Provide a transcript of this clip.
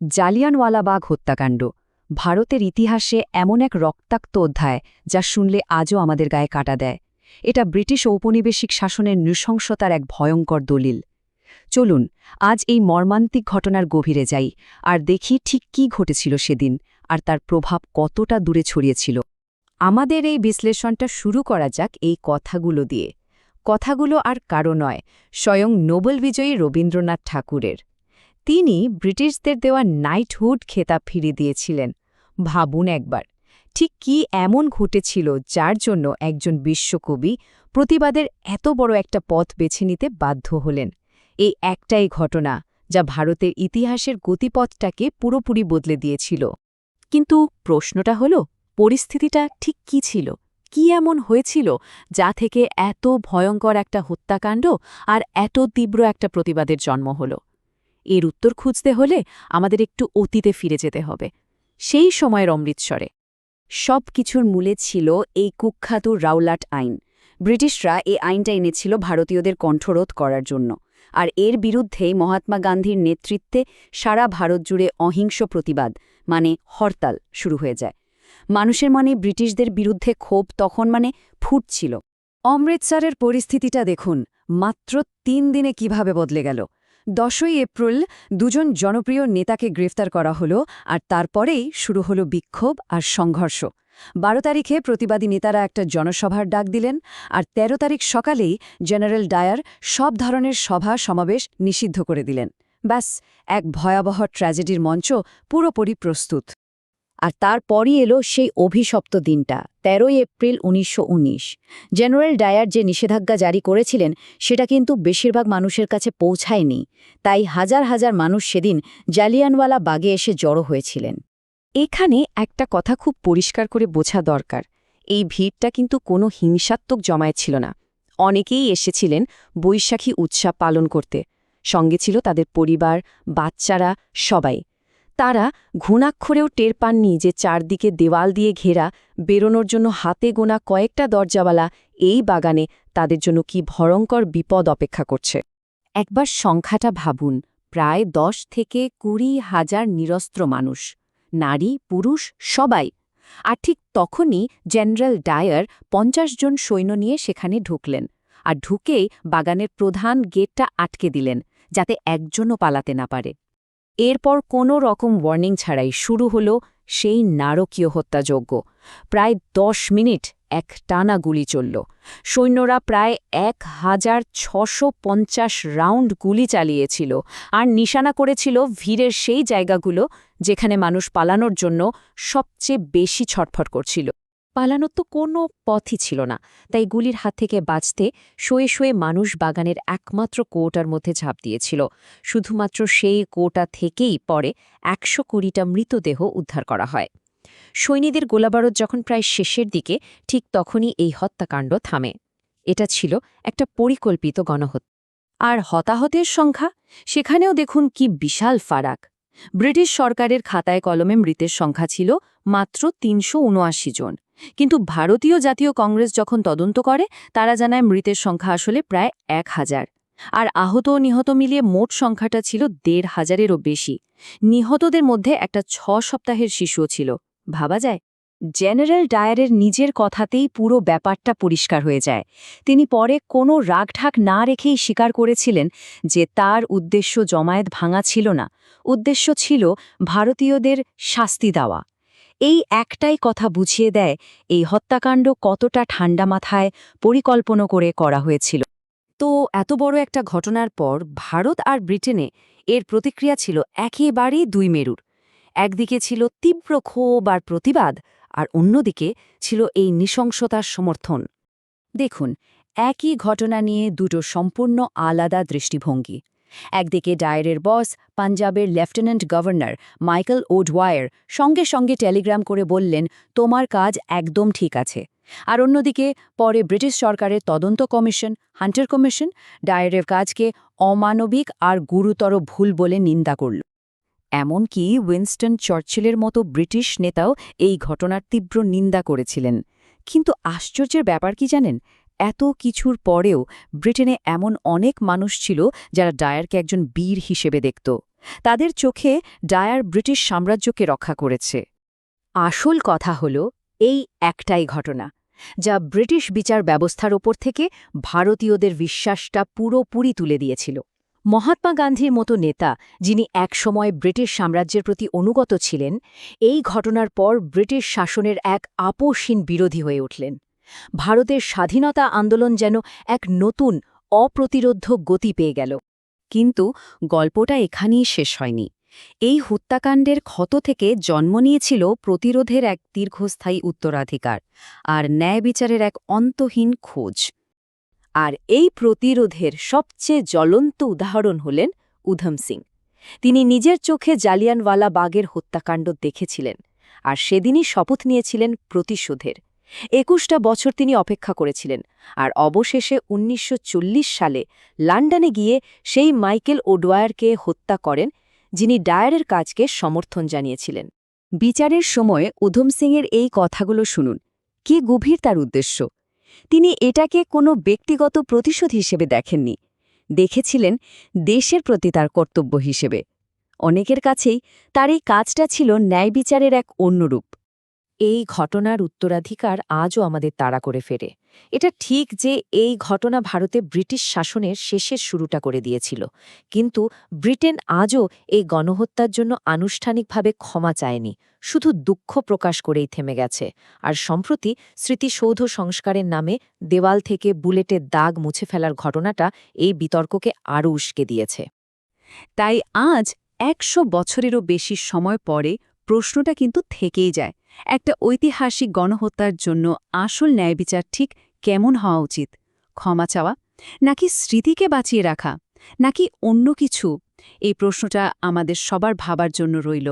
জালিয়ানওয়ালাবাগ হত্যাকাণ্ড। ভারতের ইতিহাসে এমন এক রক্তাক্ত অধ্যায় যা শুনলে আজও আমাদের গায়ে কাটা দেয়। এটা ব্রিটিশ ঔপনিবেশিক শাসনের নৃশংসতার এক ভয়ঙ্কর দলিল। চলুন, আজ এই মর্মান্তিক ঘটনার গভীরে যাই আর দেখি ঠিক কী ঘটেছিল সেদিন আর তার প্রভাব কতটা দূরে ছড়িয়েছিল। আমাদের এই বিশ্লেষণটা শুরু করা যাক এই কথাগুলো দিয়ে। কথাগুলো আর কারও নয়, স্বয়ং নোবেল বিজয়ী রবীন্দ্রনাথ ঠাকুরের। তিনি ব্রিটিশদের দেওয়া নাইটহুড খেতাব ফিরিয়ে দিয়েছিলেন। ভাবুন একবার, ঠিক কি এমন ঘটেছিল যার জন্য একজন বিশ্বকবি প্রতিবাদের এত বড় একটা পথ বেছে নিতে বাধ্য হলেন? এই একটাই ঘটনা যা ভারতের ইতিহাসের গতিপথটাকে পুরোপুরি বদলে দিয়েছিল। কিন্তু প্রশ্নটা হল, পরিস্থিতিটা ঠিক কি ছিল? কি এমন হয়েছিল যা থেকে এত ভয়ঙ্কর একটা হত্যাকাণ্ড আর এত তীব্র একটা প্রতিবাদের জন্ম হল? এর উত্তর খুঁজতে হলে আমাদের একটু অতীতে ফিরে যেতে হবে। সেই সময়ের অমৃতসরে। সব কিছুর মূলে ছিল এই কুখ্যাত রাউলাট আইন। ব্রিটিশরা এই আইনটা এনেছিল ভারতীয়দের কণ্ঠরোধ করার জন্য। আর এর বিরুদ্ধেই মহাত্মা গান্ধীর নেতৃত্বে সারা ভারত জুড়ে অহিংস প্রতিবাদ মানে হরতাল, শুরু হয়ে যায়। মানুষের মনে ব্রিটিশদের বিরুদ্ধে ক্ষোভ তখন মানে ফুটছিল অমৃতসরের পরিস্থিতিটা দেখুন, মাত্র তিন দিনে কীভাবে বদলে গেল। দশই এপ্রিল দুজন জনপ্রিয় নেতাকে গ্রেফতার করা হলো আর তারপরেই শুরু হলো বিক্ষোভ আর সংঘর্ষ। বারো তারিখে প্রতিবাদী নেতারা একটা জনসভার ডাক দিলেন আর ১৩ তারিখ সকালেই জেনারেল ডায়ার সব ধরনের সভা সমাবেশ নিষিদ্ধ করে দিলেন। ব্যাস, এক ভয়াবহ ট্র্যাজেডির মঞ্চ পুরোপুরি প্রস্তুত। আর তারপরই এলো সেই অভিশপ্ত দিনটা, তেরোই এপ্রিল উনিশশো উনিশ। জেনারেল ডায়ার যে নিষেধাজ্ঞা জারি করেছিলেন, সেটা কিন্তু বেশিরভাগ মানুষের কাছে পৌঁছায়নি। তাই হাজার হাজার মানুষ সেদিন জালিয়ানওয়ালা বাগে এসে জড়ো হয়েছিলেন। এখানে একটা কথা খুব পরিষ্কার করে বোঝা দরকার। এই ভিড়টা কিন্তু কোনো হিংসাত্মক জমায়েত ছিল না। অনেকেই এসেছিলেন বৈশাখী উৎসব পালন করতে। সঙ্গে ছিল তাদের পরিবার, বাচ্চারা, সবাই। তারা ঘুণাক্ষরেও টের পাননি যে চারদিকে দেওয়াল দিয়ে ঘেরা বেরোনোর জন্য হাতে গোনা কয়েকটা দরজাওয়ালা এই বাগানে তাদের জন্য কি ভয়ঙ্কর বিপদ অপেক্ষা করছে। একবার সংখ্যাটা ভাবুন, প্রায় দশ থেকে কুড়ি হাজার নিরস্ত্র মানুষ, নারী, পুরুষ, সবাই। আর ঠিক তখনই জেনারেল ডায়ার পঞ্চাশ জন সৈন্য নিয়ে সেখানে ঢুকলেন আর ঢুকেই বাগানের প্রধান গেটটা আটকে দিলেন, যাতে একজনও পালাতে না পারে। এরপর কোনো রকম ওয়ার্নিং ছাড়াই শুরু হল সেই নারকীয় হত্যাযজ্ঞ। প্রায় দশ মিনিট এক টানা গুলি চলল। সৈন্যরা প্রায় এক হাজার ছশো পঞ্চাশ রাউন্ড গুলি চালিয়েছিল আর নিশানা করেছিল ভিড়ের সেই জায়গাগুলো যেখানে মানুষ পালানোর জন্য সবচেয়ে বেশি ছটফট করছিল। পালানোর তো কোনো পথই ছিল না, তাই গুলির হাত থেকে বাঁচতে শোয়ে শোয়ে মানুষ বাগানের একমাত্র কোটার মধ্যে ঝাঁপ দিয়েছিল। শুধুমাত্র সেই কোটা থেকেই পরে একশো কুড়িটা মৃতদেহ উদ্ধার করা হয়। সৈনীদের গোলাবারত যখন প্রায় শেষের দিকে, ঠিক তখনই এই হত্যাকাণ্ড থামে। এটা ছিল একটা পরিকল্পিত গণহত্যা। আর হতাহতের সংখ্যা? সেখানেও দেখুন কি বিশাল ফারাক। ব্রিটিশ সরকারের খাতায় কলমে মৃতের সংখ্যা ছিল মাত্র তিনশো উনআশি জন। কিন্তু ভারতীয় জাতীয় কংগ্রেস যখন তদন্ত করে, তারা জানায় মৃতের সংখ্যা আসলে প্রায় এক হাজার। আর আহত ও নিহত মিলিয়ে মোট সংখ্যাটা ছিল দেড় হাজারেরও বেশি। নিহতদের মধ্যে একটা ছ সপ্তাহের শিশুও ছিল। ভাবা যায়, জেনারেল ডায়ারের নিজের কথাতেই পুরো ব্যাপারটা পরিষ্কার হয়ে যায়। তিনি পরে কোনো রাগঢাক না রেখেই স্বীকার করেছিলেন যে তার উদ্দেশ্য জমায়েত ভাঙা ছিল না। উদ্দেশ্য ছিল ভারতীয়দের শাস্তি দেওয়া। এই একটাই কথা বুঝিয়ে দেয় এই হত্যাকাণ্ড কতটা ঠান্ডা মাথায় পরিকল্পনা করে করা হয়েছিল। তো এত বড় একটা ঘটনার পর ভারত আর ব্রিটেনে এর প্রতিক্রিয়া ছিল একেবারেই দুই মেরুর। একদিকে ছিল তীব্র ক্ষোভ আর প্রতিবাদ আর অন্যদিকে ছিল এই নৃশংসতার সমর্থন। দেখুন, একই ঘটনা নিয়ে দুটো সম্পূর্ণ আলাদা দৃষ্টিভঙ্গি। একদিকে ডায়ারের বস, পাঞ্জাবের লেফটেন্যান্ট গভর্নর মাইকেল ওডওয়ায়ার সঙ্গে সঙ্গে টেলিগ্রাম করে বললেন, তোমার কাজ একদম ঠিক আছে। আর অন্যদিকে, পরে ব্রিটিশ সরকারের তদন্ত কমিশন, হান্টার কমিশন, ডায়ারের কাজকে অমানবিক আর গুরুতর ভুল বলে নিন্দা করল। এমনকি উইনস্টন চার্চিলের মতো ব্রিটিশ নেতাও এই ঘটনার তীব্র নিন্দা করেছিলেন। কিন্তু আশ্চর্যের ব্যাপার কি জানেন? এত কিছুর পরেও ব্রিটেনে এমন অনেক মানুষ ছিল যারা ডায়ারকে একজন বীর হিসেবে দেখত। তাদের চোখে ডায়ার ব্রিটিশ সাম্রাজ্যকে রক্ষা করেছে। আসল কথা হল, এই একটাই ঘটনা, যা ব্রিটিশ বিচার ব্যবস্থার ওপর থেকে ভারতীয়দের বিশ্বাসটা পুরোপুরি তুলে দিয়েছিল। মহাত্মা গান্ধীর মতো নেতা, যিনি একসময় ব্রিটিশ সাম্রাজ্যের প্রতি অনুগত ছিলেন, এই ঘটনার পর ব্রিটিশ শাসনের এক আপোষহীন বিরোধী হয়ে উঠলেন। ভারতের স্বাধীনতা আন্দোলন যেন এক নতুন, অপ্রতিরোধ্য গতি পেয়ে গেল। কিন্তু গল্পটা এখানেই শেষ হয়নি। এই হত্যাকাণ্ডের ক্ষত থেকে জন্ম নিয়েছিল প্রতিরোধের এক দীর্ঘস্থায়ী উত্তরাধিকার আর ন্যায় বিচারের এক অন্তহীন খোঁজ। আর এই প্রতিরোধের সবচেয়ে জ্বলন্ত উদাহরণ হলেন উধম সিং। তিনি নিজের চোখে জালিয়ানওয়ালা বাগের হত্যাকাণ্ড দেখেছিলেন আর সেদিনই শপথ নিয়েছিলেন প্রতিশোধের। একুশটা বছর তিনি অপেক্ষা করেছিলেন, আর অবশেষে ১৯৪০ সালে লন্ডনে গিয়ে সেই মাইকেল ওডোয়ারকে হত্যা করেন, যিনি ডায়ারের কাজকে সমর্থন জানিয়েছিলেন। বিচারের সময় উধম সিংয়ের এই কথাগুলো শুনুন। কি গভীর তার উদ্দেশ্য? তিনি এটাকে কোনো ব্যক্তিগত প্রতিশোধ হিসেবে দেখেননি। দেখেছিলেন দেশের প্রতি তার কর্তব্য হিসেবে। অনেকের কাছেই তার এই কাজটা ছিল ন্যায় বিচারের এক অন্য রূপ এই ঘটনার উত্তরাধিকার আজও আমাদের তাড়া করে ফেরে। এটা ঠিক যে এই ঘটনা ভারতে ব্রিটিশ শাসনের শেষের শুরুটা করে দিয়েছিল। কিন্তু ব্রিটেন আজও এই গণহত্যার জন্য আনুষ্ঠানিকভাবে ক্ষমা চায়নি। শুধু দুঃখ প্রকাশ করেই থেমে গেছে। আর সম্প্রতি স্মৃতিসৌধ সংস্কারের নামে দেওয়াল থেকে বুলেটের দাগ মুছে ফেলার ঘটনাটা এই বিতর্ককে আরও উস্কে দিয়েছে। তাই আজ একশো বছরেরও বেশি সময় পরে প্রশ্নটা কিন্তু থেকেই যায়। একটা ঐতিহাসিক গণহত্যার জন্য আসল ন্যায়বিচার ঠিক কেমন হওয়া উচিত? ক্ষমা চাওয়া? নাকি স্মৃতিকে বাঁচিয়ে রাখা? নাকি অন্য কিছু? এই প্রশ্নটা আমাদের সবার ভাবার জন্য রইল।